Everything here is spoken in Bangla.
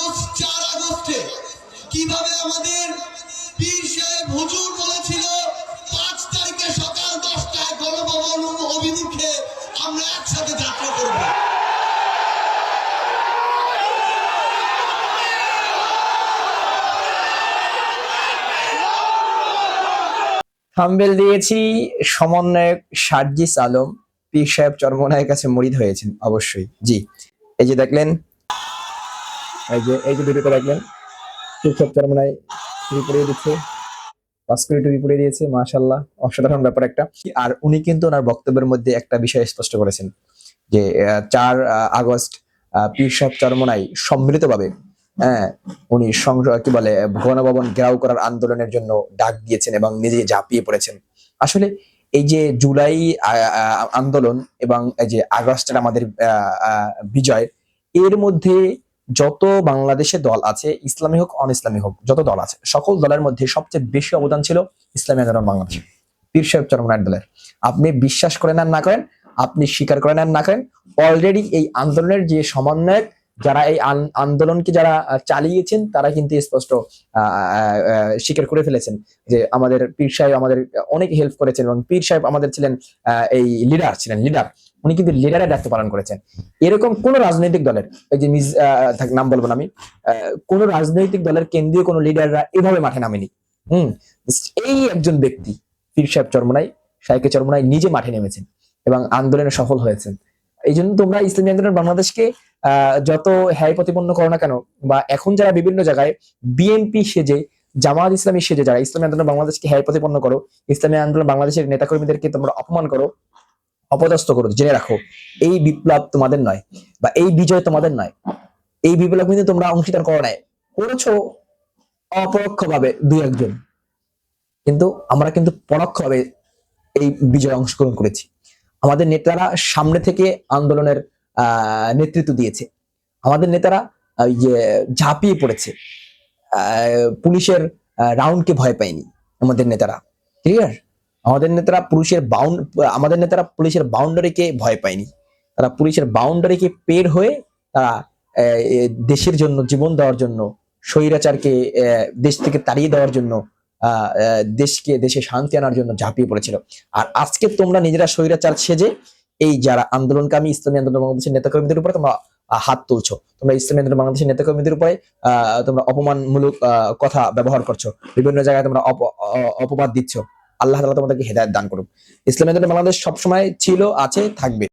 আগস্ট, চার আগস্টে। কীভাবে আমাদের পীর সাহেব হুজুর বলেছিল, পাঁচ তারিখে সকাল দশটায় গণভবন অভিমুখে আমরা একসাথে যাত্রা থাম্বেল দিয়েছি সমন্বয়ক সার্জিস আলম। পীর সাহেব চরমনায়ের কাছে মরিদ হয়েছেন, অবশ্যই। জি, এই যে দেখলেন এই যে এই যে দেখলেন পীর সাহেব চরমনায় টুপি পরিয়ে দিচ্ছে। পাঁচকুড়ি টুপি পরিয়ে দিয়েছে মাশাল্লাহ অসাধারণ ব্যাপার একটা। আর উনি কিন্তু ওনার বক্তব্যের মধ্যে একটা বিষয় স্পষ্ট করেছেন, যে চার আগস্ট পীর সাহেব চরমনাই সম্মিলিতভাবে হ্যাঁ উনি সংগ্রহ কি বলে গণভবন ঘেরাও করার আন্দোলনের জন্য ডাক দিয়েছেন এবং নিজে ঝাঁপিয়ে পড়েছেন। আসলে এই যে জুলাই আন্দোলন এবং এই যে আগস্টের আমাদের বিজয়, এর মধ্যে যত বাংলাদেশে দল আছে, ইসলামী হোক অন ইসলামী হোক, যত দল আছে, সকল দলের মধ্যে সবচেয়ে বেশি অবদান ছিল ইসলামী আন্দোলন বাংলাদেশ। পীর সাহেব চরমনাথ দলের। আপনি বিশ্বাস করেন আর না করেন, আপনি স্বীকার করেন আর না করেন অলরেডি এই আন্দোলনের যে সমন্বয়ক যারা এই আন- আন্দোলনকে যারা চালিয়েছেন তারা কিন্তু স্পষ্ট স্বীকার করে ফেলেছেন যে আমাদের পীর সাহেব আমাদের অনেক হেল্প করেছেন এবং পীর সাহেব আমাদের ছিলেন এই লিডার ছিলেন লিডার উনি কিন্তু লিডারের দায়িত্ব পালন করেছেন। এরকম কোন রাজনৈতিক দলের এই যে আহ, নাম বলব না আমি কোন রাজনৈতিক দলের কেন্দ্রীয় কোন লিডাররা এভাবে মাঠে নামেনি। হম এই একজন ব্যক্তি পীর সাহেব চরমনাই শাইকে চরমনাই নিজে মাঠে নেমেছেন এবং আন্দোলনে সফল হয়েছেন। এই জন্য তোমরা ইসলামী আন্দোলন বাংলাদেশকে যত হ্যায় প্রতিপন্ন করো না কেন, বা এখন যারা বিভিন্ন জায়গায় বিএনপি সেজে, জামাত ইসলামী সেজে, যারা ইসলামী আন্দোলন বাংলাদেশকে হ্যায় প্রতিপন্ন করো, ইসলামী আন্দোলন বাংলাদেশের নেতাকর্মীদেরকে তোমরা অপমান করো, অপদস্থ করো, জেনে রাখো, এই বিপ্লব তোমাদের নয়, বা এই বিজয় তোমাদের নয়। এই বিপ্লব কিন্তু তোমরা অংশীদার করো নাই, করেছ অপরোক্ষভাবে দুই একজন। কিন্তু আমরা কিন্তু পরোক্ষভাবে এই বিজয় অংশগ্রহণ করেছি। আমাদের নেতারা সামনে থেকে আন্দোলনের নেতৃত্ব দিয়েছে। আমাদের নেতারা ইয়ে ঝাঁপিয়ে পড়েছে। পুলিশের রাউন্ডকে ভয় পায়নি আমাদের নেতারা। ঠিক আছে আমাদের নেতারা পুলিশের বাউন্ড আমাদের নেতারা পুলিশের বাউন্ডারিকে ভয় পায়নি। তারা পুলিশের বাউন্ডারিকে পের হয়ে তারা দেশের জন্য, জীবন দেওয়ার জন্য, স্বৈরাচারকে দেশ থেকে তাড়িয়ে দেওয়ার জন্য দেশকে, দেশে শান্তি আনার জন্য ঝাঁপিয়ে পড়েছিল। আর আজকে তোমরা নিজেরা স্বৈরাচার সেজে এই যারা আন্দোলনকামী ইসলামী আন্দোলন বাংলাদেশের নেতাকর্মীদের উপরে তোমরা হাত তুলছো। তোমরা ইসলামী আন্দোলন বাংলাদেশের নেতাকর্মীদের উপরে তোমরা অপমানমূলক কথা ব্যবহার করছ। বিভিন্ন জায়গায় তোমরা অপ- অপবাদ দিচ্ছ। আল্লাহ তালা তোমাদেরকে হেদায়ত দান করুক। ইসলামী আন্দোলন বাংলাদেশ সবসময় ছিল, আছে, থাকবে।